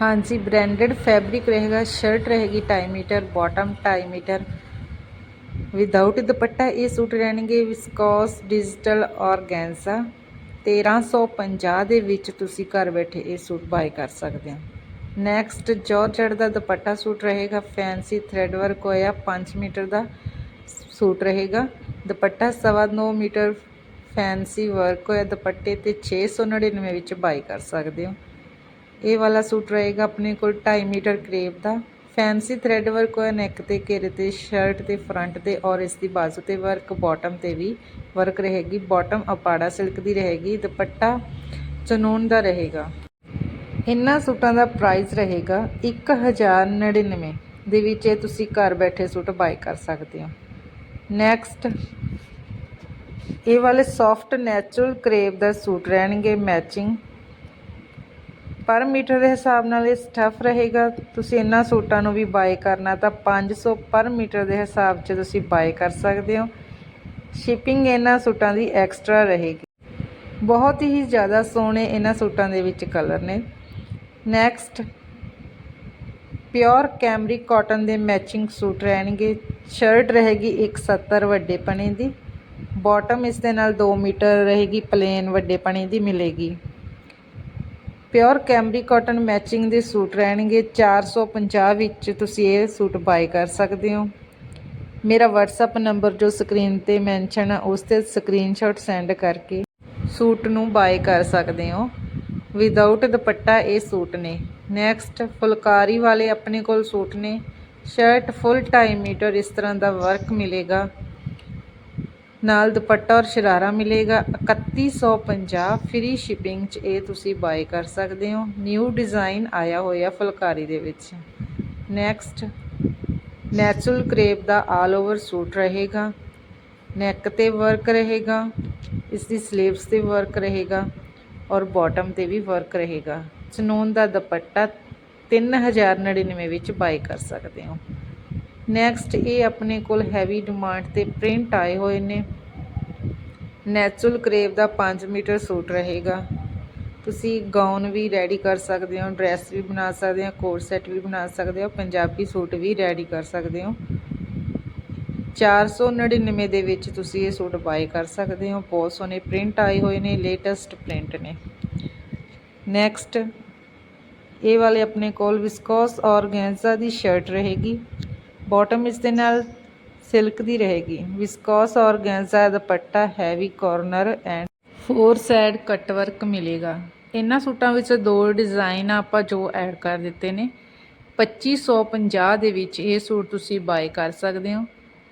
ਹਾਂਜੀ branded fabric रहेगा shirt रहेगी ढाई मीटर बॉटम ढाई मीटर ਵਿਦਆਊਟ ਦੁਪੱਟਾ ਇਹ ਸੂਟ ਰਹਿਣਗੇ ਵਿਸਕੋਸ ਡਿਜੀਟਲ ਔਰਗੈਂਜ਼ਾ 1350 ਦੇ ਵਿੱਚ ਤੁਸੀਂ ਘਰ ਬੈਠੇ ਇਹ ਸੂਟ ਬਾਏ ਕਰ ਸਕਦੇ ਹੋ ਨੈਕਸਟ ਜਾਰਜਟ ਦਾ ਦੁਪੱਟਾ ਸੂਟ ਰਹੇਗਾ ਫੈਂਸੀ ਥ੍ਰੈਡ ਵਰਕ ਹੋਇਆ 5 ਮੀਟਰ ਦਾ ਸੂਟ ਰਹੇਗਾ ਦੁਪੱਟਾ ਸਵਾ 9 ਮੀਟਰ ਫੈਂਸੀ ਵਰਕ ਹੋਇਆ ਦੁਪੱਟੇ ਤੇ 699 ਵਿੱਚ ਬਾਏ ਕਰ ਸਕਦੇ ਹੋ ਇਹ ਵਾਲਾ ਸੂਟ ਰਹੇਗਾ ਆਪਣੇ ਕੋਲ 2.5 ਮੀਟਰ ਕਰੇਪ ਦਾ। ਫੈਂਸੀ ਥ੍ਰੈਡ ਵਰਕ ਹੋਇਆ ਨੈਕ ਤੇ, ਘੇਰੇ ਤੇ ਸ਼ਰਟ ਤੇ ਫਰੰਟ ਤੇ ਔਰ ਇਸ ਦੀ ਬਾਜ਼ੂ ਤੇ ਵਰਕ ਬਾਟਮ ਤੇ ਵੀ ਵਰਕ ਰਹੇਗੀ। ਬਾਟਮ ਅਪਾੜਾ ਸਿਲਕ ਦੀ ਰਹੇਗੀ, ਦੁਪੱਟਾ ਚਨੂਨ ਦਾ ਰਹੇਗਾ। ਇਹਨਾਂ ਸੂਟਾਂ ਦਾ ਪ੍ਰਾਈਸ ਰਹੇਗਾ 1099 ਦੇ ਵਿੱਚ ਇਹ ਤੁਸੀਂ ਘਰ ਬੈਠੇ ਸੂਟ ਬਾਈ ਕਰ ਸਕਦੇ ਹੋ। ਨੈਕਸਟ ਇਹ ਵਾਲੇ ਸੌਫਟ ਨੈਚੁਰਲ ਕਰੇਪ ਦਾ ਸੂਟ ਰਹਿਣਗੇ ਮੈਚਿੰਗ ਪਰ ਮੀਟਰ ਦੇ ਹਿਸਾਬ ਨਾਲ ਇਹ ਸਟਫ ਰਹੇਗਾ। ਤੁਸੀਂ ਇਹਨਾਂ ਸੂਟਾਂ ਨੂੰ ਵੀ ਬਾਏ ਕਰਨਾ ਤਾਂ 500 ਪਰ ਮੀਟਰ ਦੇ ਹਿਸਾਬ 'ਚ ਤੁਸੀਂ ਬਾਏ ਕਰ ਸਕਦੇ ਹੋ। ਸ਼ਿਪਿੰਗ ਇਹਨਾਂ ਸੂਟਾਂ ਦੀ ਐਕਸਟਰਾ ਰਹੇਗੀ। ਬਹੁਤ ਹੀ ਜ਼ਿਆਦਾ ਸੋਹਣੇ ਇਹਨਾਂ ਸੂਟਾਂ ਦੇ ਵਿੱਚ ਕਲਰ ਨੇ। ਨੈਕਸਟ, ਪਿਓਰ ਕੈਮਰਿਕ ਕਾਟਨ ਦੇ ਮੈਚਿੰਗ ਸੂਟ ਰਹਿਣਗੇ। ਸ਼ਰਟ ਰਹੇਗੀ 170 ਵੱਡੇ ਪਣੇ ਦੀ। ਬਾਟਮ ਇਸ ਦੇ ਨਾਲ 2 ਮੀਟਰ ਰਹੇਗੀ, ਪਲੇਨ ਵੱਡੇ ਪਣੇ ਦੀ ਮਿਲੇਗੀ। ਪਿਓਰ ਕੈਮਰੀ ਕਾਟਨ ਮੈਚਿੰਗ ਦੇ ਸੂਟ ਰਹਿਣਗੇ। 450 ਵਿੱਚ ਤੁਸੀਂ ਇਹ ਸੂਟ ਬਾਈ ਕਰ ਸਕਦੇ ਹੋ। ਮੇਰਾ WhatsApp ਨੰਬਰ ਜੋ ਸਕਰੀਨ ਤੇ ਮੈਂਸ਼ਨ ਹੈ ਉਸ ਤੇ ਸਕਰੀਨਸ਼ਾਟ ਸੈਂਡ ਕਰਕੇ ਸੂਟ ਨੂੰ ਬਾਈ ਕਰ ਸਕਦੇ ਹੋ। ਵਿਦਆਊਟ ਦੁਪੱਟਾ ਇਹ ਸੂਟ ਨੇ। ਨੈਕਸਟ ਫੁਲਕਾਰੀ ਵਾਲੇ ਆਪਣੇ ਕੋਲ ਸੂਟ ਨੇ। ਸ਼ਰਟ ਫੁੱਲ 2.5 ਮੀਟਰ ਇਸ ਤਰ੍ਹਾਂ ਦਾ ਵਰਕ ਮਿਲੇਗਾ। ਨਾਲ ਦੁਪੱਟਾ ਔਰ ਸ਼ਰਾਰਾ ਮਿਲੇਗਾ। 3150 ਫ੍ਰੀ ਸ਼ਿਪਿੰਗ 'ਚ ਇਹ ਤੁਸੀਂ ਬਾਏ ਕਰ ਸਕਦੇ ਹੋ। ਨਿਊ ਡਿਜ਼ਾਈਨ ਆਇਆ ਹੋਇਆ ਫੁਲਕਾਰੀ ਦੇ ਵਿੱਚ। ਨੈਕਸਟ ਨੈਚੁਰਲ ਕਰੇਪ ਦਾ ਆਲ ਓਵਰ ਸੂਟ ਰਹੇਗਾ। ਨੈਕ ਤੇ ਵਰਕ ਰਹੇਗਾ। ਇਸ ਦੀ ਸਲੀਵਸ ਤੇ ਵਰਕ ਰਹੇਗਾ ਔਰ ਬਾਟਮ ਤੇ ਵੀ ਵਰਕ ਰਹੇਗਾ। ਚਨੂਨ ਦਾ ਦੁਪੱਟਾ 3099 ਵਿੱਚ ਬਾਏ ਕਰ ਸਕਦੇ ਹੋ। ਨੈਕਸਟ ਇਹ ਆਪਣੇ ਕੋਲ ਹੈਵੀ ਡਿਮਾਂਡ ਤੇ ਪ੍ਰਿੰਟ ਆਏ ਹੋਏ ਨੇ। ਨੈਚੁਰਲ ਕਰੇਵ ਦਾ 5 ਮੀਟਰ ਸੂਟ ਰਹੇਗਾ। ਤੁਸੀਂ ਗਾਊਨ ਵੀ ਰੈਡੀ ਕਰ ਸਕਦੇ ਹੋ ਡਰੈਸ ਵੀ ਬਣਾ ਸਕਦੇ ਹੋ ਕੋਟ ਸੈਟ ਵੀ ਬਣਾ ਸਕਦੇ ਹੋ, ਪੰਜਾਬੀ ਸੂਟ ਵੀ ਰੈਡੀ ਕਰ ਸਕਦੇ ਹੋ। 499 ਦੇ ਵਿੱਚ ਤੁਸੀਂ ਇਹ ਸੂਟ ਬਾਏ ਕਰ ਸਕਦੇ ਹੋ। ਬਹੁਤ ਸੋਹਣੇ ਪ੍ਰਿੰਟ ਆਏ ਹੋਏ ਨੇ ਲੇਟੈਸਟ ਪ੍ਰਿੰਟ ਨੇ। ਨੈਕਸਟ ਇਹ ਵਾਲੇ ਆਪਣੇ ਕੋਲ ਵਿਸਕੋਸ ਔਰਗੈਂਜ਼ਾ ਦੀ ਸ਼ਰਟ ਰਹੇਗੀ। ਬਾਟਮ ਇਸ ਦੇ ਨਾਲ ਸਿਲਕ ਦੀ ਰਹੇਗੀ। Viscose organza dupatta heavy corner and four side cut work ਮਿਲੇਗਾ। ਇਹਨਾਂ ਸੂਟਾਂ ਵਿੱਚ ਦੋ ਡਿਜ਼ਾਈਨ ਆਪਾਂ ਜੋ ਐਡ ਕਰ ਦਿੱਤੇ ਨੇ। 2550 ਦੇ ਵਿੱਚ ਇਹ ਸੂਟ ਤੁਸੀਂ ਬਾਏ ਕਰ ਸਕਦੇ ਹੋ।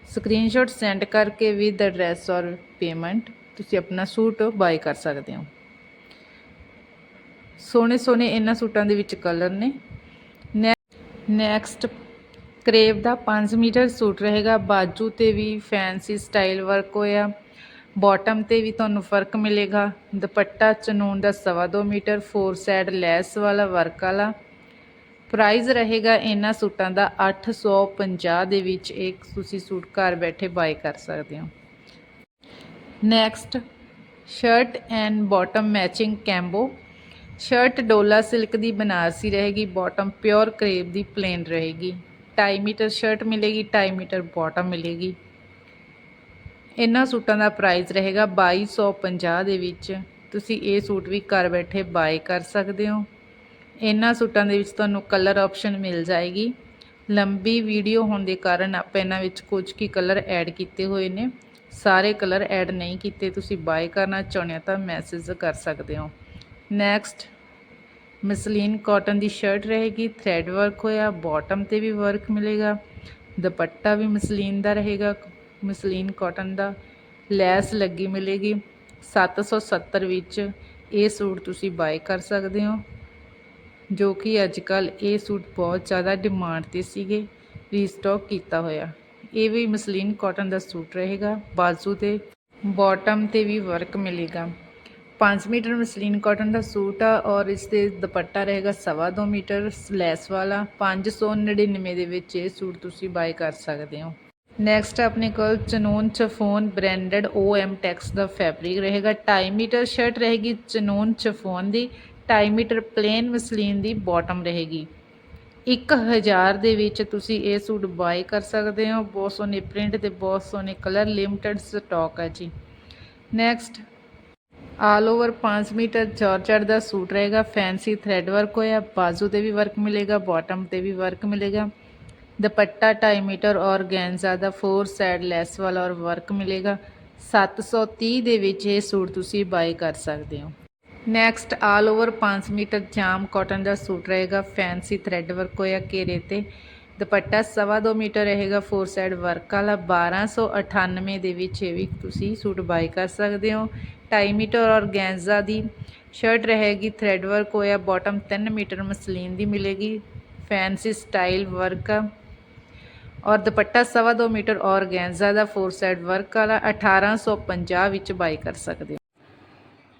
ਸਕਰੀਨਸ਼ਾਟ ਸੈਂਡ ਕਰਕੇ ਵਿਦ ਐਡਰੈਸ ਔਰ ਪੇਮੈਂਟ ਤੁਸੀਂ ਆਪਣਾ ਸੂਟ ਬਾਏ ਕਰ ਸਕਦੇ ਹੋ। ਸੋਹਣੇ ਸੋਹਣੇ ਇਹਨਾਂ ਸੂਟਾਂ ਦੇ ਵਿੱਚ ਕਲਰ ਨੇ। ਨੈਕਸਟ ਕਰੇਵ ਦਾ 5 ਮੀਟਰ ਸੂਟ ਰਹੇਗਾ। ਬਾਜੂ ਤੇ ਵੀ ਫੈਂਸੀ ਸਟਾਈਲ ਵਰਕ ਹੋਇਆ। ਬਾਟਮ ਤੇ ਵੀ ਤੁਹਾਨੂੰ ਫ਼ਰਕ ਮਿਲੇਗਾ। ਦੁਪੱਟਾ ਚਨੂਨ ਦਾ 2.5 ਮੀਟਰ, ਫੋਰ ਸਾਈਡ ਲੈਸ ਵਾਲਾ ਵਰਕ ਵਾਲਾ। ਪ੍ਰਾਈਸ ਰਹੇਗਾ ਇਹਨਾਂ ਸੂਟਾਂ ਦਾ 850 ਦੇ ਵਿੱਚ। ਇੱਕ ਤੁਸੀਂ ਸੂਟ ਘਰ ਬੈਠੇ ਬਾਏ ਕਰ ਸਕਦੇ ਹੋ। Next, shirt and bottom matching combo. Shirt ਡੋਲਾ ਸਿਲਕ ਦੀ ਬਨਾਰਸੀ ਰਹੇਗੀ। ਬਾਟਮ ਪਿਓਰ ਕਰੇਪ ਦੀ ਪਲੇਨ ਰਹੇਗੀ। 2.5 ਮੀਟਰ ਸ਼ਰਟ ਮਿਲੇਗੀ 2.5 ਮੀਟਰ ਬਾਟਮ ਮਿਲੇਗੀ। ਇਹਨਾਂ ਸੂਟਾਂ ਦਾ ਪ੍ਰਾਈਸ ਰਹੇਗਾ 2250 ਦੇ ਵਿੱਚ। ਤੁਸੀਂ ਇਹ ਸੂਟ ਵੀ ਘਰ ਬੈਠੇ ਬਾਏ ਕਰ ਸਕਦੇ ਹੋ। ਇਹਨਾਂ ਸੂਟਾਂ ਦੇ ਵਿੱਚ ਤੁਹਾਨੂੰ ਕਲਰ ਆਪਸ਼ਨ ਮਿਲ ਜਾਏਗੀ। ਲੰਬੀ ਵੀਡੀਓ ਹੋਣ ਦੇ ਕਾਰਨ ਆਪਾਂ ਇਹਨਾਂ ਵਿੱਚ ਕੁਝ ਕੀ ਕਲਰ ਐਡ ਕੀਤੇ ਹੋਏ ਨੇ। ਸਾਰੇ ਕਲਰ ਐਡ ਨਹੀਂ ਕੀਤੇ, ਤੁਸੀਂ ਬਾਏ ਕਰਨਾ ਚਾਹੁੰਦੇ ਹੋ ਤਾਂ ਮੈਸੇਜ ਕਰ ਸਕਦੇ ਹੋ। ਨੈਕਸਟ ਮਸਲੀਨ ਕਾਟਨ ਦੀ ਸ਼ਰਟ ਰਹੇਗੀ ਥ੍ਰੈਡ ਵਰਕ ਹੋਇਆ ਬਾਟਮ ਤੇ ਵੀ ਵਰਕ ਮਿਲੇਗਾ, ਦੁਪੱਟਾ ਵੀ ਮਸਲੀਨ ਦਾ ਰਹੇਗਾ ਮਸਲੀਨ ਕਾਟਨ ਦਾ ਲੈਸ ਲੱਗੀ ਮਿਲੇਗੀ 770 ਵਿੱਚ ਇਹ ਸੂਟ ਤੁਸੀਂ ਬਾਏ ਕਰ ਸਕਦੇ ਹੋ, ਜੋ ਕਿ ਅੱਜ ਕੱਲ ਇਹ ਸੂਟ ਬਹੁਤ ਜ਼ਿਆਦਾ ਡਿਮਾਂਡ ਤੇ ਸੀਗੇ ਰੀਸਟਾਕ ਕੀਤਾ ਹੋਇਆ। ਇਹ ਵੀ ਮਸਲੀਨ ਕਾਟਨ ਦਾ ਸੂਟ ਰਹੇਗਾ, ਬਾਜ਼ੂ ਤੇ ਬਾਟਮ ਤੇ ਵੀ ਵਰਕ ਮਿਲੇਗਾ। 5 ਮੀਟਰ ਮਸਲੀਨ ਕਾਟਨ ਦਾ ਸੂਟ ਆ ਔਰ ਇਸ ਦੇ ਦੁਪੱਟਾ ਰਹੇਗਾ 2.5 ਮੀਟਰ ਲੈਸ ਵਾਲਾ 599 ਦੇ ਵਿੱਚ ਇਹ ਸੂਟ ਤੁਸੀਂ ਬਾਏ ਕਰ ਸਕਦੇ ਹੋ ਨੈਕਸਟ ਆਪਣੇ ਕੋਲ ਚਨੂਨ ਚਫੋਨ ਬ੍ਰਾਂਡਡ OM ਟੈਕਸ ਦਾ ਫੈਬਰਿਕ ਰਹੇਗਾ 2.5 ਮੀਟਰ ਸ਼ਰਟ ਰਹੇਗੀ ਚਨੂਨ ਚਫੋਨ ਦੀ 2.5 ਮੀਟਰ ਪਲੇਨ ਮਸਲੀਨ ਦੀ ਬਾਟਮ ਰਹੇਗੀ 1000 ਦੇ ਵਿੱਚ ਤੁਸੀਂ ਇਹ ਸੂਟ ਬਾਈ ਕਰ ਸਕਦੇ ਹੋ ਬਹੁਤ ਸੋਹਣੇ ਪ੍ਰਿੰਟ ਤੇ ਬਹੁਤ ਸੋਹਣੇ ਕਲਰ ਲਿਮਟਿਡ ਸਟਾਕ ਹੈ ਜੀ next all over 5 metre georgette ਦਾ ਸੂਟ ਰਹੇਗਾ ਫੈਂਸੀ ਥ੍ਰੈਡ ਵਰਕ ਹੋਇਆ ਬਾਜ਼ੂ ਤੇ ਵੀ ਵਰਕ ਮਿਲੇਗਾ ਬਾਟਮ ਤੇ ਵੀ ਵਰਕ ਮਿਲੇਗਾ ਦੁਪੱਟਾ 2.5 ਮੀਟਰ ਔਰ ਔਰਗੈਂਜ਼ਾ ਦਾ ਫੋਰ ਸਾਈਡ ਲੈਸ ਵਾਲਾ ਔਰ ਵਰਕ ਮਿਲੇਗਾ 730 ਦੇ ਵਿੱਚ ਇਹ ਸੂਟ ਤੁਸੀਂ ਬਾਈ ਕਰ ਸਕਦੇ ਹੋ next all over 5 metre jam cotton ਦਾ ਸੂਟ ਰਹੇਗਾ ਫੈਂਸੀ ਥ੍ਰੈਡ ਵਰਕ ਹੋਇਆ ਘੇਰੇ ਤੇ ਦੁਪੱਟਾ ਸਵਾ ਦੋ ਮੀਟਰ ਰਹੇਗਾ ਫੋਰ ਸਾਈਡ ਵਰਕ ਵਾਲਾ 1298 ਦੇ ਵਿੱਚ ਇਹ ਵੀ ਤੁਸੀਂ ਸੂਟ ਬਾਈ ਕਰ ਸਕਦੇ ਹੋ 2.5 ਮੀਟਰ ਔਰਗੈਂਜ਼ਾ ਦੀ ਸ਼ਰਟ ਰਹੇਗੀ, ਥ੍ਰੈਡ ਵਰਕ ਹੋਇਆ, ਬਾਟਮ 3 ਮੀਟਰ ਮਸਲੀਨ ਦੀ ਮਿਲੇਗੀ, ਫੈਂਸੀ ਸਟਾਈਲ ਵਰਕ। ਆ ਔਰ ਦੁਪੱਟਾ ਸਵਾ ਦੋ ਮੀਟਰ ਔਰਗੈਂਜ਼ਾ ਦਾ, ਫੋਰ ਸਾਈਡ ਵਰਕ ਵਾਲਾ 1850 ਵਿੱਚ ਬਾਈ ਕਰ ਸਕਦੇ ਹੋ।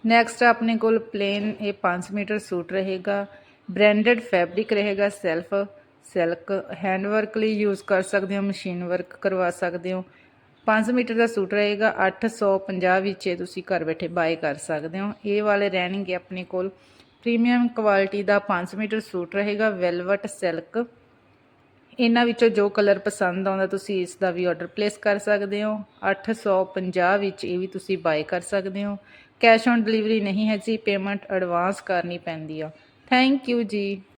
ਨੈਕਸਟ ਆਪਣੇ ਕੋਲ ਪਲੇਨ ਇਹ 5 ਮੀਟਰ ਸੂਟ ਰਹੇਗਾ ਬ੍ਰਾਂਡਡ ਫੈਬਰਿਕ ਰਹੇਗਾ ਸੈਲਫ ਸਿਲਕ ਹੈਂਡ ਵਰਕ ਲਈ ਯੂਜ਼ ਕਰ ਸਕਦੇ ਹੋ ਮਸ਼ੀਨ ਵਰਕ ਕਰਵਾ ਸਕਦੇ ਹੋ। 5 ਮੀਟਰ ਦਾ ਸੂਟ ਰਹੇਗਾ 850 ਵਿੱਚ ਇਹ ਤੁਸੀਂ ਘਰ ਬੈਠੇ ਬਾਏ ਕਰ ਸਕਦੇ ਹੋ। ਇਹ ਵਾਲੇ ਰਹਿਣਗੇ ਆਪਣੇ ਕੋਲ। ਪ੍ਰੀਮੀਅਮ ਕੁਆਲਿਟੀ ਦਾ 5 ਮੀਟਰ ਸੂਟ ਰਹੇਗਾ ਵੈਲਵਟ ਸਿਲਕ ਇਹਨਾਂ ਵਿੱਚੋਂ ਜੋ ਕਲਰ ਪਸੰਦ ਆਉਂਦਾ ਤੁਸੀਂ ਇਸ ਦਾ ਵੀ ਆਰਡਰ ਪਲੇਸ ਕਰ ਸਕਦੇ ਹੋ। 850 ਵਿੱਚ ਇਹ ਵੀ ਤੁਸੀਂ ਬਾਏ ਕਰ ਸਕਦੇ ਹੋ। ਕੈਸ਼ ਔਨ ਡਿਲੀਵਰੀ ਨਹੀਂ ਹੈ ਜੀ ਪੇਮੈਂਟ ਐਡਵਾਂਸ ਕਰਨੀ ਪੈਂਦੀ ਆ। ਥੈਂਕ ਯੂ ਜੀ।